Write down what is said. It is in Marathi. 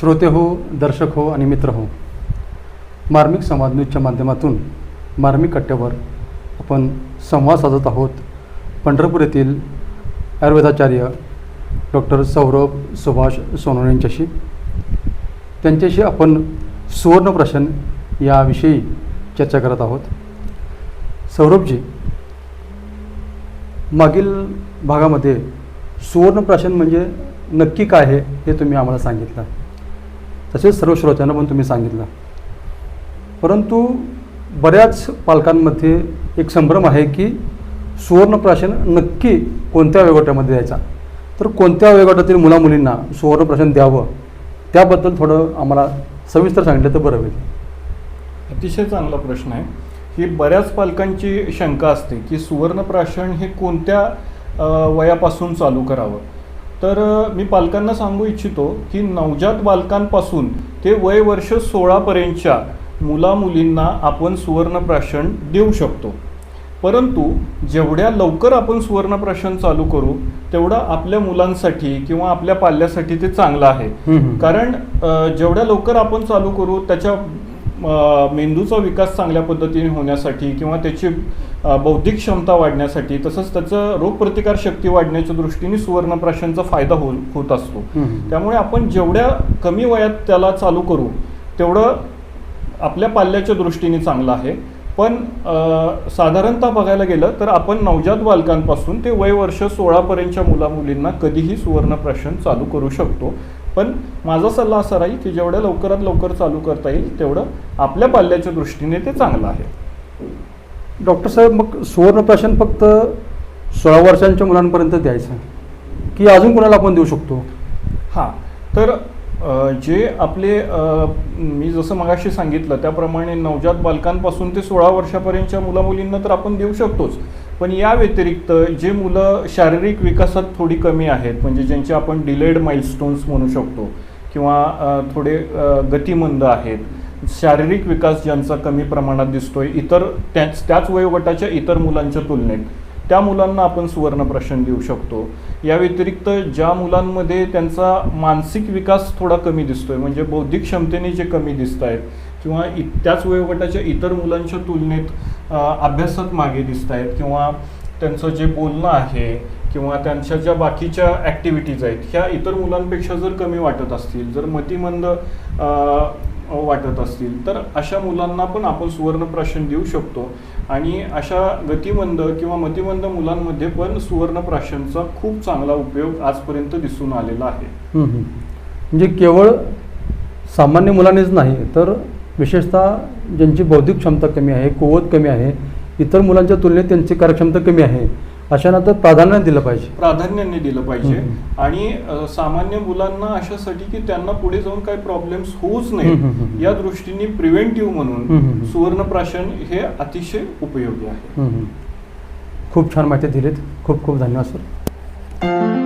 श्रोते हो दर्शक हो आणि मित्र हो. मार्मिक संवाद न्यूजच्या माध्यमातून मार्मिक कट्ट्यावर आपण संवाद साधत आहोत. पंढरपूर येथील आयुर्वेदाचार्य डॉक्टर सौरभ सुभाष सोनवणे यांच्याशी. त्यांच्याशी आपण सुवर्णप्राशन याविषयी चर्चा करत आहोत. सौरभजी मागील भागामध्ये सुवर्णप्राशन म्हणजे नक्की काय आहे हे तुम्ही आम्हाला सांगितलं. तसेच सर्व श्रोत्यांना पण तुम्ही सांगितलं. परंतु बऱ्याच पालकांमध्ये एक संभ्रम आहे की सुवर्णप्राशन नक्की कोणत्या वयोगटामध्ये द्यायचा? तर कोणत्या वयोगटातील मुलामुलींना सुवर्णप्राशन द्यावं? त्याबद्दल थोडं आम्हाला सविस्तर सांगितलं तर बरं होईल. अतिशय चांगला प्रश्न आहे. ही बऱ्याच पालकांची शंका असते की सुवर्णप्राशन हे कोणत्या वयापासून चालू करावं? तर मी पालकांना सांगू इच्छितो की नवजात बालकांपासून ते वय वर्ष सोळापर्यंतच्या मुलामुलींना आपण सुवर्णप्राशन देऊ शकतो परंतु जेवढ्या लवकर आपण सुवर्णप्राशन चालू करू तेवढं आपल्या मुलांसाठी किंवा आपल्या पाल्यासाठी ते चांगलं आहे. कारण जेवढ्या लवकर आपण चालू करू त्याच्या मेंदूचा विकास चांगल्या पद्धतीने होण्यासाठी किंवा त्याची बौद्धिक क्षमता वाढण्यासाठी तसंच त्याचं रोगप्रतिकार शक्ती वाढण्याच्या दृष्टीने सुवर्णप्राशनचा फायदा हो होत असतो. त्यामुळे आपण जेवढ्या कमी वयात त्याला चालू करू तेवढं आपल्या पाल्याच्या दृष्टीने चांगलं आहे. पण साधारणतः बघायला गेलं तर आपण नवजात बालकांपासून ते वय वर्ष सोळापर्यंतच्या मुलामुलींना कधीही सुवर्णप्राशन चालू करू शकतो. पण माझा सल्ला असा राहील की जेवढ्या लवकरात लवकर चालू करता येईल तेवढं आपल्या पाल्याच्या दृष्टीने ते चांगलं आहे. डॉक्टर साहेब मग सुवर्णप्राशन फक्त सोळा वर्षांच्या मुलांपर्यंत द्यायचं की अजून कोणाला आपण देऊ शकतो? हां. तर जे आपले मी जसं मगाशी सांगितलं त्याप्रमाणे नवजात बालकांपासून ते सोळा वर्षापर्यंतच्या मुलामुलींना तर आपण देऊ शकतोच. पण या व्यतिरिक्त जे मुलं शारीरिक विकासात थोडी कमी आहेत म्हणजे ज्यांचे आपण डिलेड माइलस्टोन्स म्हणू शकतो किंवा थोडे गतिमंद आहेत शारीरिक विकास ज्यांचा कमी प्रमाणात दिसतोय इतर त्याच त्याच वयोगटाच्या इतर मुलांच्या तुलनेत त्या मुलांना आपण सुवर्ण प्रश्न देऊ शकतो. या व्यतिरिक्त ज्या मुलांमध्ये त्यांचा मानसिक विकास थोडा कमी दिसतोय म्हणजे बौद्धिक क्षमतेने जे कमी दिसत आहेत किंवा इ त्याच वयोगटाच्या इतर मुलांच्या तुलनेत अभ्यासात मागे दिसत आहेत किंवा त्यांचं जे बोलणं आहे किंवा त्यांच्या ज्या बाकीच्या ॲक्टिव्हिटीज आहेत ह्या इतर मुलांपेक्षा जर कमी वाटत असतील जर मतिमंद वाटत असतील. तर अशा मुलांना पण आपण सुवर्णप्राशन देऊ शकतो. आणि अशा गतिमंद किंवा मतिमंद मुलांमध्ये पण सुवर्णप्राशनचा खूप चांगला उपयोग आजपर्यंत दिसून आलेला आहे. म्हणजे केवळ सामान्य मुलांनीच नाही तर विशेषतः ज्यांची बौद्धिक क्षमता कमी आहे कुवत कमी आहे इतर मुलांच्या तुलनेत त्यांची कार्यक्षमता कमी आहे अशांना तर प्राधान्य दिलं पाहिजे प्राधान्याने दिलं पाहिजे. आणि सामान्य मुलांना अशासाठी की त्यांना पुढे जाऊन काही प्रॉब्लेम्स होऊच नाही. या दृष्टीने प्रिव्हेंटिव्ह म्हणून हम्म. सुवर्णप्राशन हे अतिशय उपयोगी आहे. खूप छान माहिती दिलीत खूप खूप धन्यवाद सर